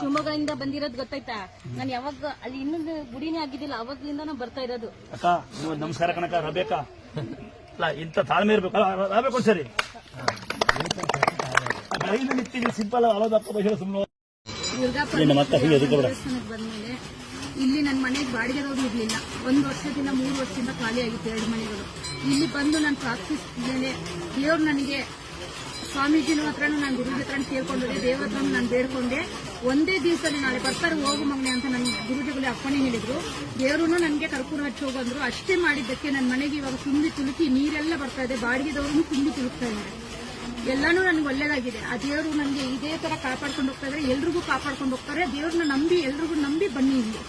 ಶಿವಮೊಗ್ಗದಿಂದ ಬಂದಿರೋದು ಗೊತ್ತಾಯ್ತಾ? ನಾನು ಯಾವಾಗ ಅಲ್ಲಿ ಇನ್ನೊಂದು ಗುಡಿನೇ ಆಗಿದ್ದಿಲ್ಲ ಅವಾಗ್ಲಿಂದ ಬರ್ತಾ ಇರೋದು. ಅಕ್ಕ ನಮಸ್ಕಾರ ಕಣಕ ರಬೇಕ ಅಲ್ಲ ಇಂಥ ತಾಳ್ಮೆ ಇರ್ಬೇಕು. ರಾಬೇಕು ಸರಿ ರೈಲು ಸಿಂಪಲ್ ಅಲೋದಪ್ಪ ಬಹಿರ ಸುಮ್ಮನೆ ದುರ್ಗಾಪುರ. ದೇವಸ್ಥಾನಕ್ಕೆ ಬಂದ್ಮೇಲೆ ಇಲ್ಲಿ ನನ್ನ ಮನೆಗೆ ಬಾಡಿಗೆದವ್ರು ಇರ್ಲಿಲ್ಲ. ಒಂದು ವರ್ಷದಿಂದ ಮೂರು ವರ್ಷದಿಂದ ಖಾಲಿ ಆಗಿತ್ತು ಎರಡು ಮನೆಗಳು. ಇಲ್ಲಿ ಬಂದು ನಾನು ಪ್ರಾರ್ಥಿಸಿದ್ದೇನೆ ದೇವ್ರು ನನಗೆ ಸ್ವಾಮೀಜಿನ ಹತ್ರನೂ ನಾನು ಗುರುಜಿ ಹತ್ರ ಕೇಳ್ಕೊಂಡೆ ದೇವ್ರ ಹತ್ರನೂ ನಾನು ಬೇಡ್ಕೊಂಡೆ. ಒಂದೇ ದಿವಸದಲ್ಲಿ ನಾಳೆ ಬರ್ತಾರೆ, ಹೋಗು ಮಗನೆ ಅಂತ ನನ್ನ ಗುರುಜಿಗಳು ಅಪ್ಪಣೆ ಹೇಳಿದ್ರು. ದೇವರು ನನಗೆ ಕರ್ಪೂರ ಹಚ್ಚಿ ಹೋಗಂದ್ರು ಅಷ್ಟೇ ಮಾಡಿದ್ದಕ್ಕೆ ನನ್ನ ಮನೆಗೆ ಇವಾಗ ತುಂಬಿ ತುಳುಕಿ ನೀರೆಲ್ಲ ಬರ್ತಾ ಇದೆ ಬಾಡಿಗೆದವ್ರು ತುಂಬಿ ತುಳುಕ್ತಾ ಇದ್ದಾರೆ. ಎಲ್ಲಾನು ನನಗೆ ಒಳ್ಳೇದಾಗಿದೆ. ಆ ದೇವರು ನನಗೆ ಇದೇ ತರ ಕಾಪಾಡ್ಕೊಂಡು ಹೋಗ್ತಾ ಇದ್ರೆ ಎಲ್ರಿಗೂ ಕಾಪಾಡ್ಕೊಂಡು ಹೋಗ್ತಾರೆ. ದೇವ್ರನ್ನ ನಂಬಿ, ಎಲ್ರಿಗೂ ನಂಬಿ ಬನ್ನಿ ಇಲ್ಲಿ.